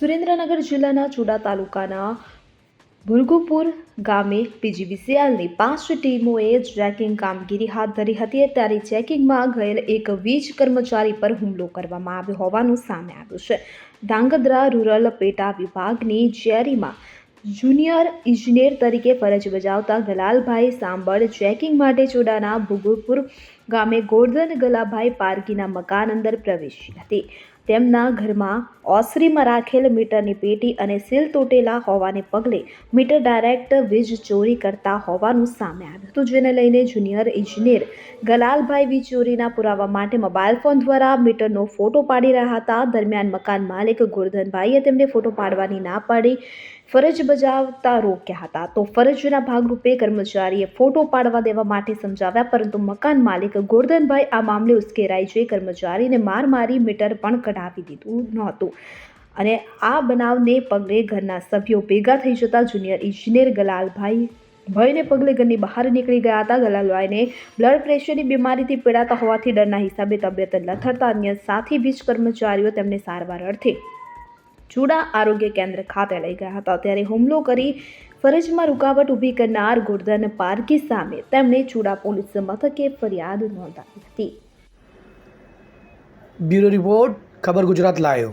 સુરેન્દ્રનગર જિલ્લાના ચુડા તાલુકાના ભુરગુપુર ગામે પીજીવીસીએલની પાંચ ટીમોએ ચેકિંગ કામગીરી હાથ ધરી હતી. ત્યારે ચેકિંગમાં ગયેલ એક વીજ કર્મચારી પર હુમલો કરવામાં આવ્યો હોવાનું સામે આવ્યું છે. ધાંગધ્રા રૂરલ પેટા વિભાગની જેરીમાં જુનિયર ઇજનેર તરીકે ફરજ બજાવતા ગલાલભાઈ સાંબળ ચેકિંગ માટે ચોડાના ભુગુપુર ગામે ગોરધન ગલાભાઈ પારકીના મકાન અંદર પ્રવેશી હતી. તેમના ઘરમાં ઓસરીમાં રાખેલ મીટરની પેટી અને સીલ તૂટેલા હોવાને પગલે મીટર ડાયરેક્ટ વીજ ચોરી કરતા હોવાનું સામે આવ્યું. હતું જેને લઈને જુનિયર ઇજનેર ગલાલભાઈ વીજ ચોરીના પુરાવા માટે મોબાઈલ ફોન દ્વારા મીટરનો ફોટો પાડી રહ્યા હતા. દરમિયાન મકાન માલિક ગોરધનભાઈએ તેમને ફોટો પાડવાની ના પાડી ફરજ બજાવતા રોક્યા હતા. તો ફરજના ભાગરૂપે કર્મચારીએ ફોટો પાડવા દેવા માટે સમજાવ્યા, પરંતુ મકાન માલિક ગોરધનભાઈ આ મામલે ઉશ્કેરાઈ જઈ કર્મચારીને માર મારી મીટર પણ કઢાવી દીધું નહોતું. અને આ બનાવને પગલે ઘરના સભ્યો ભેગા થઈ જતા જુનિયર ઇજનેર ગલાલભાઈ ભયને પગલે ઘરની બહાર નીકળી ગયા હતા. ગલાલભાઈને બ્લડ પ્રેશરની બીમારીથી પીડાતા હોવાથી ડરના હિસાબે તબિયત લથડતા અન્ય સાથી વીજ કર્મચારીઓ તેમને સારવાર અર્થે ચૂડા આરોગ્ય કેન્દ્ર ખાતે લઈ ગયા હતા. ત્યારે હુમલો કરી ફરજમાં રૂકાવટ ઊભી કરનાર ગોરધન પારકી સામે તેમણે ચૂડા પોલીસ મથકે ફરિયાદ નોંધાવી હતી. બ્યુરો રિપોર્ટ ખબર ગુજરાત લાયો.